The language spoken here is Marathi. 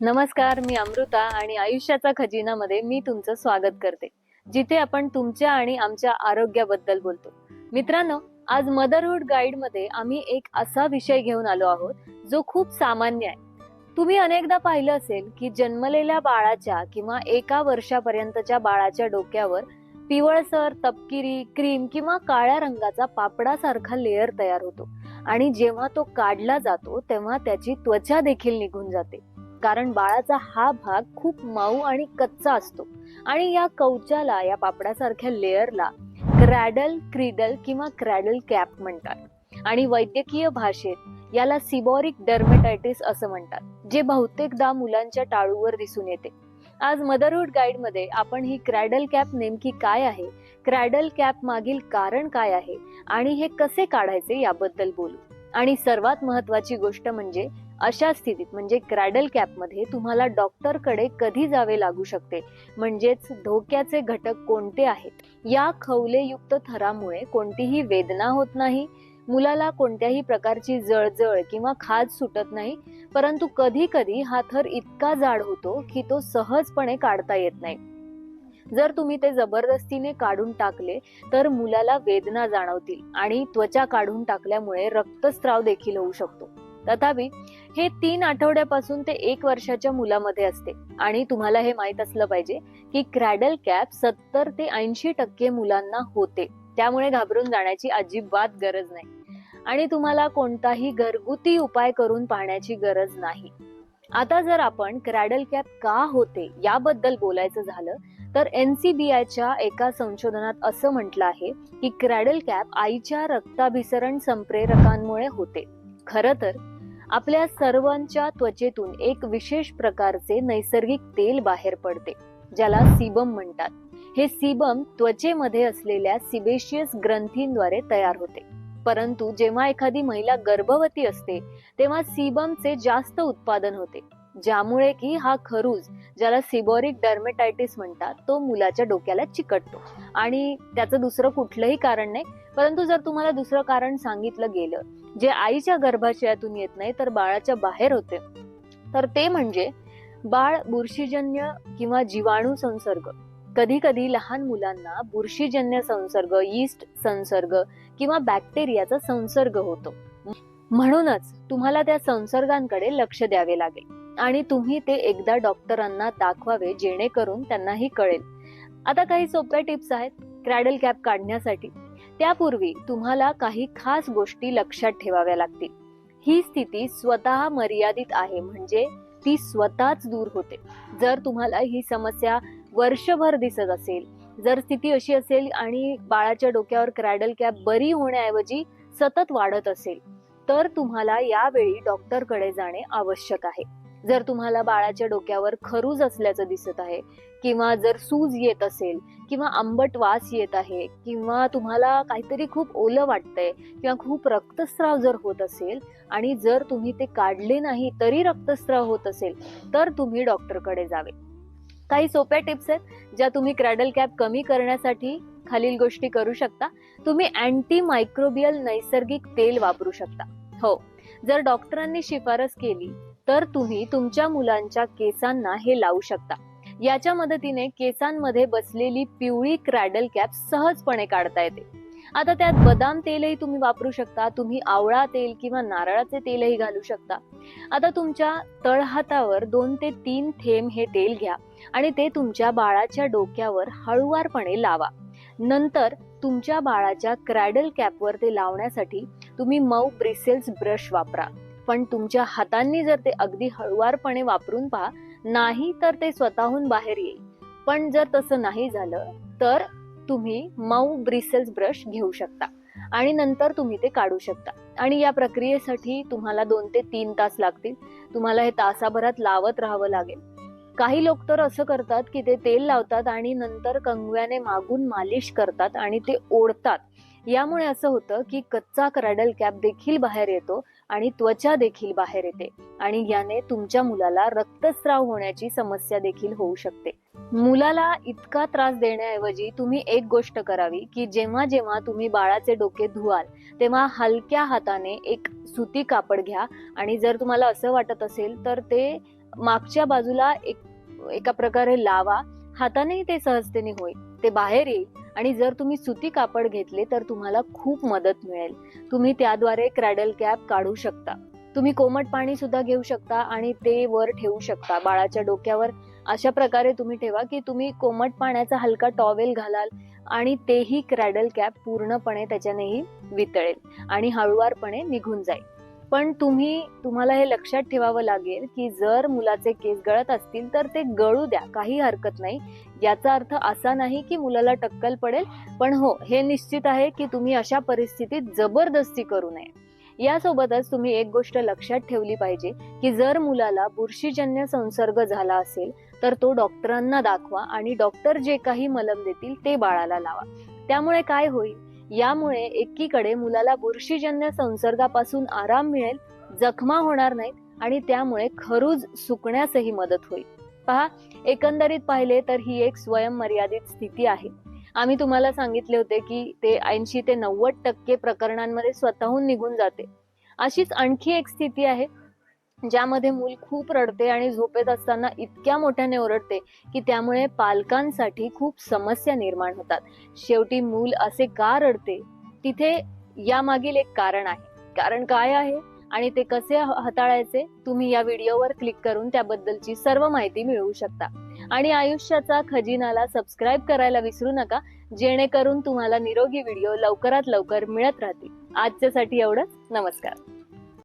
नमस्कार मी अमृता आणि आयुष्याचा खजिनामध्ये मी तुमचं स्वागत करते. जिथे आपण तुमच्या आणि आमच्या आरोग्याबद्दल बोलतो. मित्रांनो आज मदरहुड गाईडमध्ये आम्ही एक असा विषय घेऊन आलो आहोत जो खूप सामान्य आहे. तुम्ही अनेकदा पाहिलं असेल की जन्मलेल्या बाळाच्या किंवा एका वर्षापर्यंतच्या बाळाच्या डोक्यावर पिवळसर तपकिरी क्रीम किंवा काळ्या रंगाचा पापडासारखा लेअर तयार होतो. आणि जेव्हा तो काढला जातो तेव्हा त्याची त्वचा देखील निघून जाते. कारण बाळाचा हा भाग खूप मऊ आणि कच्चा असतो. आणि या कवचाला या पापडासारख्या लेअरला क्रॅडल क्रीडल किंवा क्रॅडल कॅप म्हणतात. आणि वैद्यकीय भाषेत याला सिबॉरिक डर्मेटायटिस असं म्हणतात जे बहुतेकदा मुलांच्या टाळूवर दिसून येते. आज मदरहुड गाईडमध्ये आपण ही क्रॅडल कॅप नेमकी काय आहे क्रॅडल कॅप मागील कारण काय आहे आणि हे कसे काढायचे याबद्दल बोलू. आणि सर्वात महत्वाची गोष्ट म्हणजे अशा स्थितीत म्हणजे क्रॅडल कॅपमध्ये तुम्हाला डॉक्टरकडे कधी जावे लागू शकते? म्हणजेच धोक्याचे घटक कोणते आहेत? या खवलेयुक्त थरामुळे कोणतीही वेदना होत नाही मुलाला कोणत्याही प्रकारची जळजळ किंवा खाज सुटत नाही परंतु कधी कधी हा थर इतका जाड होतो की तो सहजपणे काढता येत नाही. जर तुम्ही ते जबरदस्तीने काढून टाकले तर मुलाला वेदना जाणवतील आणि त्वचा काढून टाकल्यामुळे रक्तस्राव देखील होऊ शकतो. तथापि हे तीन आठवड्यापासून ते एक वर्षाच्या मुलामध्ये असते. आणि तुम्हाला हे माहीत असलं पाहिजे की क्रॅडल कॅप सत्तर ते ऐंशी टक्के मुलांना होते. त्यामुळे घाबरून जाण्याची अजिबात गरज नाही. आणि तुम्हाला कोणताही घरगुती उपाय करून पाहण्याची गरज नाही. आता जर आपण क्रॅडल कॅप का होते याबद्दल बोलायचं झालं तर एनसीबीआयच्या एका संशोधनात असं म्हटलं आहे की क्रॅडल कॅप आईच्या रक्ताभिसरण संप्रेरकांमुळे होते. खरं तर आपल्या सर्वांच्या त्वचेतून एक विशेष प्रकारचे नैसर्गिक तेल बाहेर पडते ज्याला सीबम म्हणतात. हे सीबम त्वचेमध्ये असलेल्या सिबेशियस ग्रंथींद्वारे तयार होते. परंतु जेव्हा एखादी महिला गर्भवती असते तेव्हा सीबमचे जास्त उत्पादन होते ज्यामुळे की हा खरूज ज्याला सिबॉरिक डर्मेटायटिस म्हणतात तो मुलाच्या डोक्याला चिकटतो. आणि त्याचं दुसरं कुठलंही कारण नाही परंतु जर तुम्हाला दुसरं कारण सांगितलं गेलं जे आईच्या गर्भाशयातून येत नाही तर बाळाच्या बाहेर होते. तर ते म्हणजे बाळ बुरशीजन्य किंवा जीवाणू संसर्ग. कधी कधी लहान मुलांना बुरशीजन्य संसर्ग यीस्ट संसर्ग किंवा बॅक्टेरियाचा संसर्ग होतो. म्हणूनच तुम्हाला त्या संसर्गांकडे लक्ष द्यावे लागेल आणि तुम्ही ते एकदा डॉक्टरांना दाखवावे जेणेकरून त्यांनाही कळेल. आता काही सोप्या टिप्स आहेत. क्रॅडल कॅप काढण्यासाठी. त्यापूर्वी तुम्हाला काही खास गोष्टी लक्षात ठेवाव्या लागतील. ही स्थिती स्वतः मर्यादित आहे म्हणजे ती स्वतःच दूर होते. जर तुम्हाला ही समस्या वर्षभर दिसत असेल जर स्थिती अशी असेल आणि बाळाच्या डोक्यावर क्रॅडल कॅप बरी होण्याऐवजी सतत वाढत असेल तर तुम्हाला यावेळी डॉक्टरकडे जाणे आवश्यक आहे. जर तुम्हाला बाळाच्या डोक्यावर खरूज असल्याचं दिसत आहे किंवा जर सूज येत असेल किंवा आंबट वास येत आहे किंवा तुम्हाला काहीतरी खूप ओलं वाटतंय किंवा खूप रक्तस्राव जर होत असेल आणि जर तुम्ही ते काढले नाही तरी रक्तस्राव होत असेल तर तुम्ही डॉक्टरकडे जावे. काही सोप्या टिप्स आहेत ज्या तुम्ही क्रॅडल कॅप कमी करण्यासाठी खालील गोष्टी करू शकता. तुम्ही अँटी मायक्रोबियल नैसर्गिक तेल वापरू शकता. हो जर डॉक्टरांनी शिफारस केली तर तुम्ही तुमच्या मुलांच्या केसांना हे लावू शकता. याच्या मदतीने केसांमध्ये बसलेली पिवळी क्रॅडल कॅप सहजपणे काढता येते. आता त्यात बदाम तेलही तुम्ही वापरू शकता तुम्ही आवळा तेल किंवा नारळाचे तेलही घालू शकता. आता तुमच्या तळहातावर दोन ते तीन थेंब हे तेल घ्या आणि ते तुमच्या बाळाच्या डोक्यावर हळुवारपणे लावा. नंतर तुमच्या बाळाच्या क्रॅडल कॅपवर ते लावण्यासाठी तुम्ही मऊ ब्रिसेल्स ब्रश वापरा. पण तुमच्या हातांनी जर ते अगदी हळुवारपणे वापरून पहा नाही तर ते स्वतःहून बाहेर येईल. पण जर तसं नाही झालं तर तुम्ही मऊ ब्रिसेल्स ब्रश घेऊ शकता आणि नंतर तुम्ही ते काढू शकता. आणि या प्रक्रियेसाठी तुम्हाला दोन ते तीन तास लागतील. तुम्हाला हे तासाभरात लावत राहावं लागेल. काही लोक तर असं करतात की ते तेल लावतात आणि नंतर कंगव्याने मागून मालिश करतात आणि ते ओढतात. यामुळे असं होतं की कच्चा क्रॅडल कॅप देखील बाहेर येतो आणि त्वचा देखील बाहेर येते आणि याने तुमच्या मुलाला रक्तस्राव होण्याची समस्या देखील होऊ शकते. मुलाला इतका त्रास देण्याऐवजी तुम्ही एक गोष्ट करावी की जेव्हा जेव्हा तुम्ही बाळाचे डोके धुवाल तेव्हा हलक्या हाताने एक सुती कापड घ्या आणि जर तुम्हाला असं वाटत असेल तर ते मागच्या बाजूला एक एका प्रकारे लावा. हातानेही ते सहजतेने होईल. ते बाहेर येईल आणि जर तुम्ही सुती कापड घेतले तर तुम्हाला खूप मदत मिळेल. तुम्ही त्याद्वारे क्रॅडल कॅप काढू शकता. तुम्ही कोमट पाणी सुद्धा घेऊ शकता आणि ते वर ठेवू शकता. बाळाच्या डोक्यावर अशा प्रकारे तुम्ही ठेवा की तुम्ही कोमट पाण्याचा हलका टॉवेल घालाल आणि तेही क्रॅडल कॅप पूर्णपणे त्याच्यानेही वितळेल आणि हळुवारपणे निघून जाईल. पण तुम्ही तुम्हाला हे लक्षात ठेवावं लागेल की जर मुलाचे केस गळत असतील तर ते गळू द्या काही हरकत नाही. याचा अर्थ असा नाही की मुलाला टक्कल पडेल पण हो हे निश्चित आहे की तुम्ही अशा परिस्थितीत जबरदस्ती करू नये. यासोबतच तुम्ही एक गोष्ट लक्षात ठेवली पाहिजे की जर मुलाला बुरशीजन्य संसर्ग झाला असेल तर तो डॉक्टरांना दाखवा आणि डॉक्टर जे काही मलम देतील ते बाळाला लावा. त्यामुळे काय होईल? यामुळे एकीकडे मुलाला बुरशीजन्य संसर्गापासून आराम मिळेल जखमा होणार नाहीत आणि त्यामुळे खरूज सुकण्यासही मदत होईल. पहा एकंदरीत पाहिले तर ही एक स्वयंमर्यादित स्थिती आहे. आम्ही तुम्हाला सांगितले होते की ते ऐंशी ते नव्वद टक्के प्रकरणांमध्ये स्वतःहून निघून जाते. अशीच आणखी एक स्थिती आहे ज्यामध्ये मूल खूप रडते आणि झोपेत असताना इतक्या मोठ्याने ओरडते की त्यामुळे पालकांसाठी खूप समस्या निर्माण होतात. शेवटी मूल असे का रडते? तिथे यामागील एक कारण आहे. कारण काय आहे? आणि ते कसे हाताळायचे? तुम्ही या व्हिडिओवर क्लिक करून त्याबद्दलची सर्व माहिती मिळवू शकता. आणि आयुष्याचा खजिनाला सबस्क्राईब करायला विसरू नका जेणेकरून तुम्हाला निरोगी व्हिडिओ लवकरात लवकर मिळत राहतील. आजच्यासाठी एवढंच. नमस्कार.